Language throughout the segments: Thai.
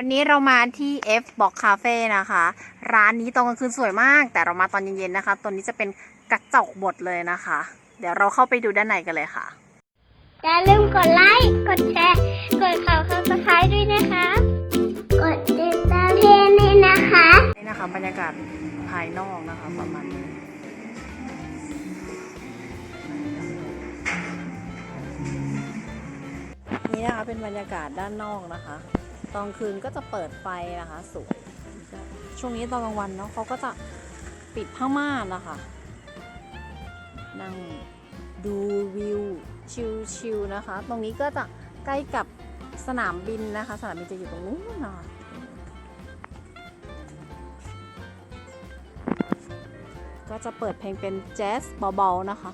วันนี้เรามาที่ F Box Cafe นะคะ ร้านนี้ตอนกลางคืนสวยมาก แต่เรามาตอนเย็นๆนะคะ ตัวนี้จะเป็นกระจกบดเลยนะคะ เดี๋ยวเราเข้าไปดูด้านในกันเลยค่ะ อย่าลืมกดไลค์ กดแชร์ กดข่าวข่าวสไครต์ด้วยนะคะ กดติดตามเพจด้วยนะคะ นี่นะคะบรรยากาศภายนอกนะคะประมาณนี้นี่นะคะเป็นบรรยากาศด้านนอกนะคะ ตอนคืนก็จะเปิดไฟนะคะสวย ช่วงนี้ตอนกลางวันเนาะเขาก็จะปิดผ้าม่านนะคะ นั่งดูวิวชิลๆนะคะ ตรงนี้ก็จะใกล้กับสนามบินนะคะ สนามบินจะอยู่ตรงนู้นนะคะก็จะเปิดเพลงเป็นแจ๊สเบาๆนะคะ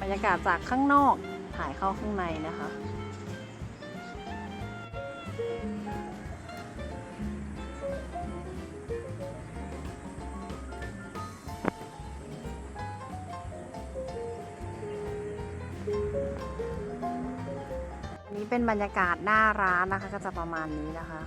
บรรยากาศจากข้างนอกถ่ายเข้าข้างในนะคะ นี้เป็นบรรยากาศหน้าร้านนะคะ ก็จะประมาณนี้นะคะ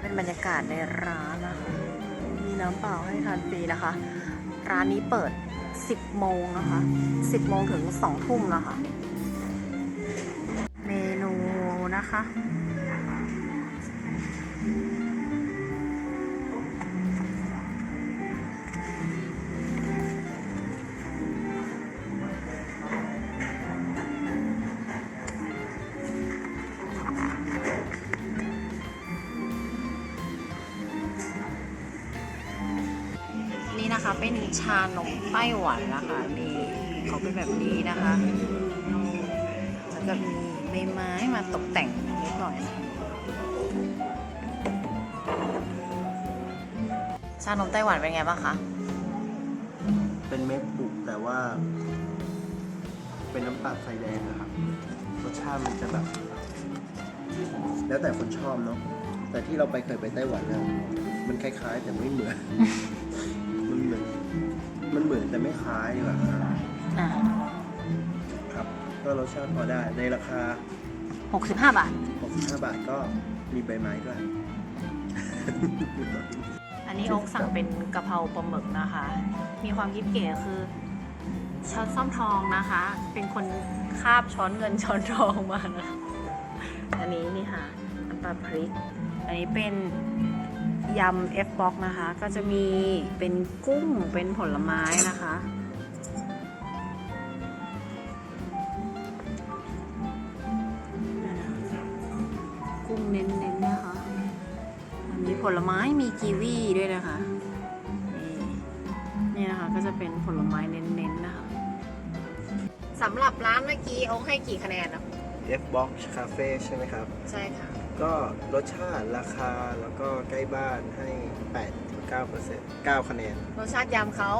เป็นบรรยากาศในร้านนะคะ มีน้ำเปล่าให้ทานฟรีนะคะ ร้านนี้เปิด 10 โมงนะคะ 10 โมงถึง 2 ทุ่มนะคะ เมนูนะคะ นะคะ เป็นชานมไต้หวันนะคะนี่เขาเป็นแบบนี้นะคะแล้วก็มีใบไม้มาตกแต่งนิดหน่อยนะชานมไต้หวันเป็นไงบ้างคะเป็นเม็ดบุกแต่ว่า เป็นน้ำตาลใสแดงนะครับรสชาติมันจะแบบ แล้วแต่คนชอบเนาะแต่ที่เราไปเคยไปไต้หวันนะมันคล้ายๆ แต่ไม่เหมือน มันเหมือน มันเหมือนแต่ไม่คล้ายดีกว่าครับอ่าครับ ก็รสชาติพอได้ในราคา65บาท 65 บาทก็มีใบไม้ด้วย อันนี้โอ๊กสั่งเป็นกะเพราปลาหมึกนะคะ มีความยิบเก๋คือช้อนซ่อมทองนะคะ เป็นคนคาบช้อนเงินช้อนทองมานะคะอันนี้นี่ค่ะน้ำปลาพริก อันนี้เป็น ยำ F box นะคะ ก็จะมีเป็นกุ้งเป็นผลไม้นะคะ กุ้งเน้นๆนะคะมีผลไม้มีกีวีด้วยนะคะนี่นี่นะคะก็จะเป็นผลไม้เน้นๆนะคะสำหรับร้านเมื่อกี้โอ๊คให้กี่คะแนนอะ F Box Cafe ใช่ไหมครับ ใช่ค่ะ ก็รสชาติราคาแล้วก็ใกล้บ้านให้8ถึง9% 9คะแนน รสชาติยำเขา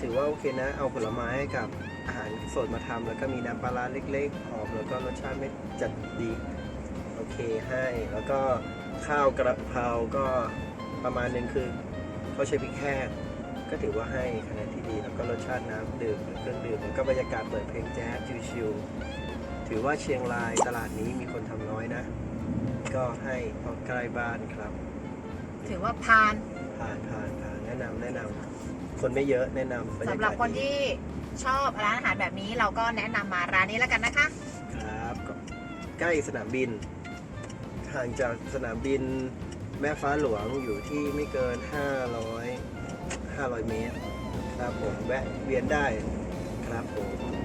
ถือว่าโอเคนะ เอาผลไม้กับอาหารสดมาทำแล้วก็มีน้ำปลาร้าเล็กๆหอมแล้วก็รสชาติไม่จัดดี โอเคให้ แล้วก็ข้าวกระเพราก็ประมาณหนึงคือเขาใช้พริกแห้งก็ถือว่าให้คะแนนที่ดี แล้วก็รสชาติน้ำดื่มเครื่องดื่มแล้วก็บรรยากาศเปิดเพลงแจ๊สชิลๆถือว่าเชียงรายตลาดนี้มีคนทำน้อยนะ ก็ให้เพราะใกล้บ้านครับ ถือว่าพานผ่านผ่านผ่านแนะนำแนะนำคนไม่เยอะแนะนำบรรยากาศสำหรับคนดีที่ชอบร้านอาหารแบบนี้เราก็แนะนำมาร้านนี้แล้วกันนะคะ ครับก็ใกล้สนามบิน ห่างจากสนามบินแม่ฟ้าหลวงอยู่ที่ไม่เกิน 500 500 เมตร ครับผมแวะเวียนได้ครับผม